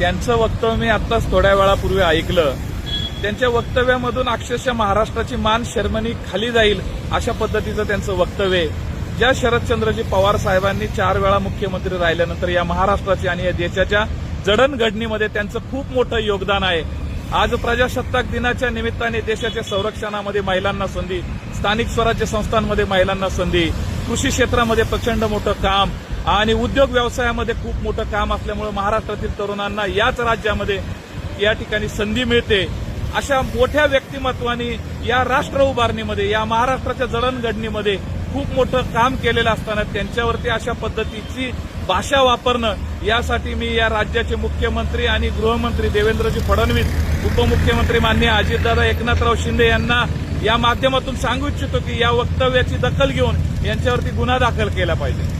त्यांचं वक्तव्य मी आत्ताच थोड्या वेळापूर्वी ऐकलं. त्यांच्या वक्तव्यामधून अक्षरशः महाराष्ट्राची मान शर्मनी खाली जाईल अशा पद्धतीचं त्यांचं वक्तव्य ज्या शरदचंद्रजी पवार साहेबांनी चार वेळा मुख्यमंत्री राहिल्यानंतर या महाराष्ट्राची आणि या देशाच्या जडणघडणीमध्ये त्यांचं खूप मोठं योगदान आहे. आज प्रजासत्ताक दिनाच्या निमित्ताने देशाच्या संरक्षणामध्ये महिलांना संधी स्थानिक स्वराज्य संस्थांमध्ये महिलांना संधी कृषी क्षेत्रामध्ये प्रचंड मोठं काम आणि उद्योग व्यवसायामध्ये खूप मोठं काम असल्यामुळे महाराष्ट्रातील तरुणांना याच राज्यामध्ये या ठिकाणी संधी मिळते. अशा मोठ्या व्यक्तिमत्वानी या राष्ट्र उभारणीमध्ये या महाराष्ट्राच्या जडणघडणीमध्ये खूप मोठं काम केलेलं असताना त्यांच्यावरती अशा पद्धतीची भाषा वापरणं यासाठी मी या राज्याचे मुख्यमंत्री आणि गृहमंत्री देवेंद्रजी फडणवीस उपमुख्यमंत्री माननीय अजितदादा एकनाथराव शिंदे यांना या माध्यमातून सांगू इच्छितो की या वक्तव्याची दखल घेऊन यांच्यावरती गुन्हा दाखल केला पाहिजे.